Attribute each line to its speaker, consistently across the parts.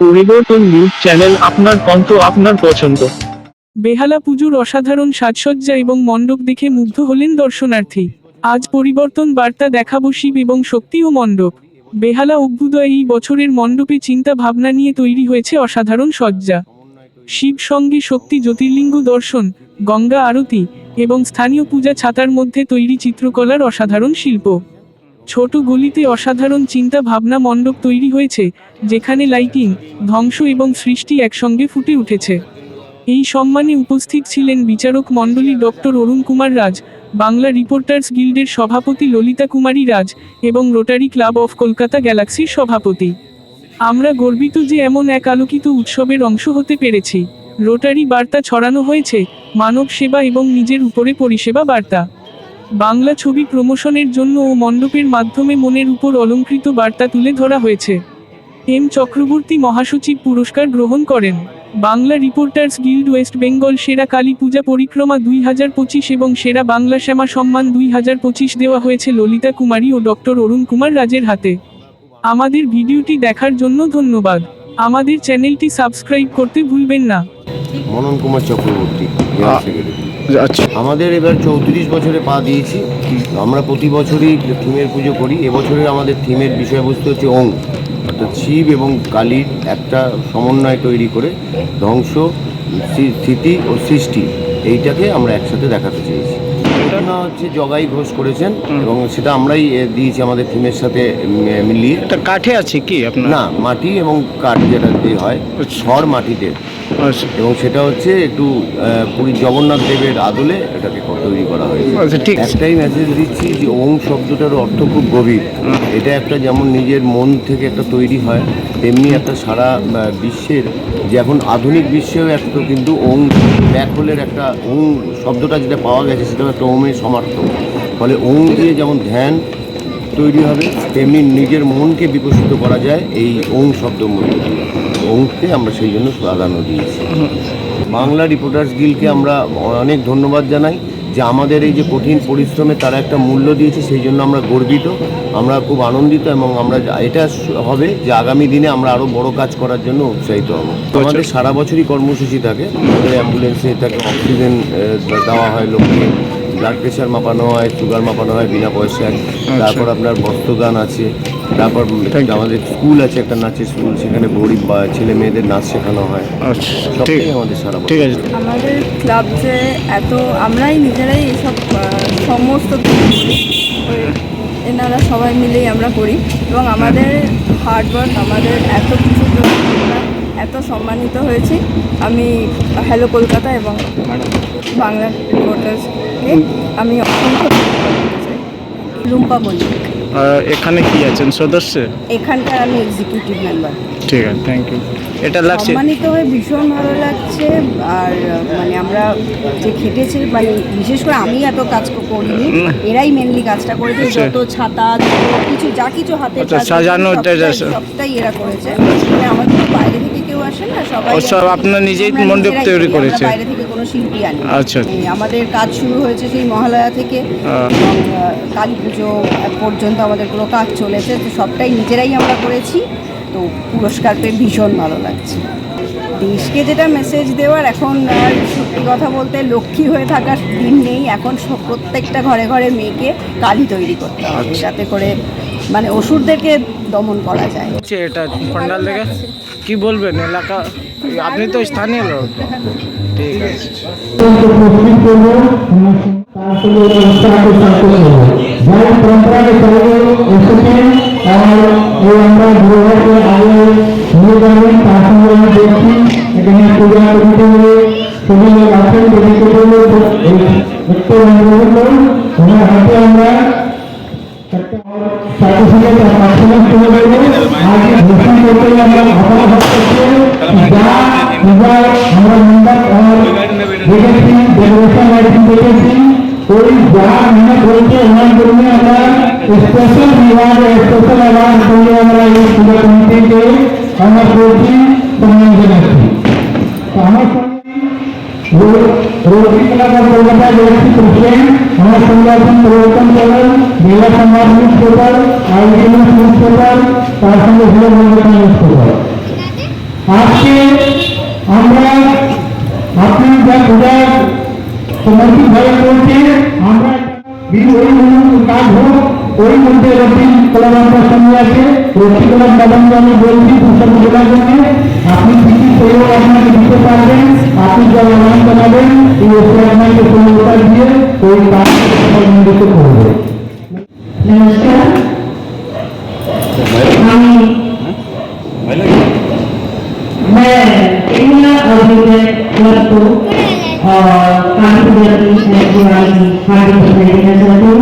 Speaker 1: পরিবর্তন news channel আপনার কণ্ঠ আপনার পছন্দ।
Speaker 2: বেহালা পুজোর অসাধারণ সাজসজ্জা এবং মণ্ডপ দেখে মুগ্ধ হলেন দর্শনার্থী। আজ পরিবর্তন বার্তা দেখাবো শিব এবং শক্তি ও মণ্ডপ। বেহালা অভ্যুদয় এই বছরের মণ্ডপে চিন্তা ভাবনা নিয়ে তৈরি হয়েছে অসাধারণ সজ্জা। শিব সঙ্গে শক্তি জ্যোতির্লিঙ্গ দর্শন, গঙ্গা আরতি এবং স্থানীয় পূজা ছাতার মধ্যে তৈরি চিত্রকলার অসাধারণ শিল্প। ছোট গলিতে অসাধারণ চিন্তা ভাবনা মণ্ডপ তৈরি হয়েছে, যেখানে লাইটিং, ধ্বংস এবং সৃষ্টি একসঙ্গে ফুটে উঠেছে। এই সম্মানে উপস্থিত ছিলেন বিচারক মণ্ডলী ডক্টর অরুণ কুমার রাজ, বাংলা রিপোর্টার্স গিল্ডের সভাপতি ললিতা কুমারী রাজ এবং রোটারি ক্লাব অফ কলকাতা গ্যালাক্সির সভাপতি। আমরা গর্বিত যে এমন এক আলোকিত উৎসবের অংশ হতে পেরেছি। রোটারি বার্তা ছড়ানো হয়েছে, মানব সেবা এবং নিজের উপরে পরিষেবা বার্তা। বাংলা ছবি প্রমোশনের জন্য ও মণ্ডপের মাধ্যমে মনের উপর অলঙ্কৃত বার্তা তুলে ধরা হয়েছে। এম. চক্রবর্তী মহাসচিব পুরস্কার গ্রহণ করেন। Bangla reporters guild West Bengal সেরা কালী পূজা পরিক্রমা দুই হাজার পঁচিশ এবং সেরা বাংলা শ্যামা সম্মান দুই হাজার পঁচিশ দেওয়া হয়েছে ললিতা কুমারী ও ডক্টর অরুণ কুমার রাজের হাতে। আমাদের ভিডিওটি দেখার জন্য ধন্যবাদ। আমাদের চ্যানেলটি সাবস্ক্রাইব করতে ভুলবেন না।
Speaker 3: মনন কুমার চক্রবর্তী।
Speaker 4: আচ্ছা
Speaker 3: আমাদের এবার চৌত্রিশ বছরে পা দিয়েছি। আমরা প্রতি বছরই থিমের পুজো করি। এবছরের আমাদের থিমের বিষয়বস্তু হচ্ছে ওং। অর্থাৎ শিব এবং কালীর একটা সমন্বয় তৈরি করে ধ্বংস স্থিতি ও সৃষ্টি এইটাকে আমরা একসাথে দেখাতে চেয়েছি। ঘটনা হচ্ছে জগাই ঘোষ করেছেন এবং সেটা আমরাই দিয়েছি আমাদের থিমের সাথে মিলিয়ে।
Speaker 4: এটা কাঠে আছে কি
Speaker 3: না মাটি এবং কাঠ যেটা দিয়ে হয় ছড় মাটিতে।
Speaker 4: আচ্ছা
Speaker 3: এবং সেটা হচ্ছে একটু পুরী জগন্নাথ দেবের আদলে এটাকে তৈরি করা হয়েছে।
Speaker 4: আচ্ছা ঠিক
Speaker 3: একটাই মেসেজ দিচ্ছি যে ওম শব্দটার অর্থ খুব গভীর। এটা একটা যেমন নিজের মন থেকে একটা তৈরি হয় তেমনি একটা সারা বিশ্বের যে এখন আধুনিক বিশ্বেও একটা কিন্তু ওং ব্যাক হোলের একটা ওং শব্দটা যেটা পাওয়া গেছে সেটা একটা ওমের সমার্থক ফলে ওং দিয়ে যেমন ধ্যান তৈরি হবে তেমনি নিজের মনকে বিকশিত করা যায় এই ওং শব্দ মধ্যে দিয়ে ওংকে আমরা সেই জন্য প্রাধান্য দিয়েছি। বাংলা রিপোর্টার্স গিলকে আমরা অনেক ধন্যবাদ জানাই যে আমাদের এই যে কঠিন পরিশ্রমে তারা একটা মূল্য দিয়েছে সেই জন্য আমরা গর্বিত। আমরা খুব আনন্দিত এবং আমরা এটা হবে যে আগামী দিনে আমরা আরও বড় কাজ করার জন্য উৎসাহিত হব। আমাদের সারা বছরই কর্মসূচি থাকে। আমাদের অ্যাম্বুলেন্সে থাকে অক্সিজেন দেওয়া হয় লোককে। ব্লাড প্রেশার মাপানো হয় সুগার মাপানো হয় বিনা পয়সায়। তারপর আপনার বস্ত্রদান আছে। তারপর আমাদের স্কুল আছে একটা নাচের স্কুল সেখানে গরিব বা ছেলে মেয়েদের নাচ শেখানো হয়।
Speaker 4: আচ্ছা ঠিক
Speaker 3: আমাদের সারা
Speaker 4: ঠিক আছে।
Speaker 5: আমাদের ক্লাব যে এত আমরাই নিজেরাই এসব সমস্ত কিছু এনারা সবাই মিলেই আমরা করি। এবং আমাদের হার্ডওয়ার্ক আমাদের এত কিছু এত সম্মানিত হয়েছি। আমি হ্যালো কলকাতা এবং বাংলা রিপোর্টার্সকে আমি অসংখ্য ধন্যবাদ রুম্পা মল্লিক।
Speaker 4: এখানে কি আছেন সদস্য?
Speaker 5: এখানকার আমি এক্সিকিউটিভ মেম্বার
Speaker 4: ঠিক আছে থ্যাংক ইউ এটা লাগছে
Speaker 5: সম্মানিত হয়ে ভীষণ ভালো লাগছে আর মানে আমরা যে খেটেছি মানে বিশেষ করে আমি এত কাজ করিনি এরাই মেনলি কাজটা করেছে
Speaker 4: আচ্ছা।
Speaker 5: যত ছাতা কিছু যা কিছু হাতে
Speaker 4: আচ্ছা, সাজানো এটা-
Speaker 5: সবটাই এরা করেছে। মানে আমাদের বাইরে থেকে আসে না সবাই
Speaker 4: সব আপনারা নিজেই মণ্ডপ তৈরি
Speaker 5: করি,
Speaker 4: করেছে?
Speaker 5: বাইরে থেকে কোনো শিল্পী আনি
Speaker 4: আচ্ছা।
Speaker 5: আমাদের কাজ শুরু হয়েছে সেই মহালয়া থেকে।
Speaker 4: আহ।
Speaker 5: কালী পুজো পর্যন্ত আমাদের পুরো কাজ চলেছে তো সবটাই নিজেরাই আমরা করেছি। তো পুরস্কার পেয়ে ভীষণ ভালো লাগছে। দেশকে যেটা মেসেজ দেওয়ার এখন আর সত্যি কথা বলতে লক্ষ্মী হয়ে থাকার দিন নেই। এখন প্রত্যেকটা ঘরে ঘরে মেয়েকে কালী তৈরি করতে হবে। যাতে করে মানে অসুরদেরকে দমন করা যায়
Speaker 4: এটা পান্ডাল থেকে কি বলবেন এলাকা আপনি তো স্থানীয় লোক ঠিক আছে
Speaker 6: তারপরে ওই যা আমরা স্পেশাল বিভাগ স্পেশাল रोटी कला का कोलकाता गैलेक्सी प्रेसिडेंट हमारे संगठन परिवर्तन चैनल जिला समाज न्यूज पेपर आई न्यूज पेपर तार संघ जिला न्यूज पेपर আজকে আমরা আপনি যা পূজার সমর্থিত ভাবে করছে আমরা কিন্তু ওই মূল কাজ হোক ওই মধ্যে রবি কলাবান্তার সঙ্গে আছে রবি কলাম বাবাকে আমি বলছি পুস্তক বোঝার জন্য আপনি কিছু সহযোগ আপনাকে দিতে পারবেন আপনি যা অনলাইন বানাবেন এই ওপরে আপনাকে সহযোগিতা দিয়ে ওই কাজ সম্মিলিত করবে
Speaker 7: नमस्कार আমি मैं इंडिया अभिनय क्लब को और कानपुर की दिवाली की हार्दिक बधाई देना चाहती हूँ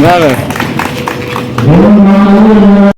Speaker 6: Vale.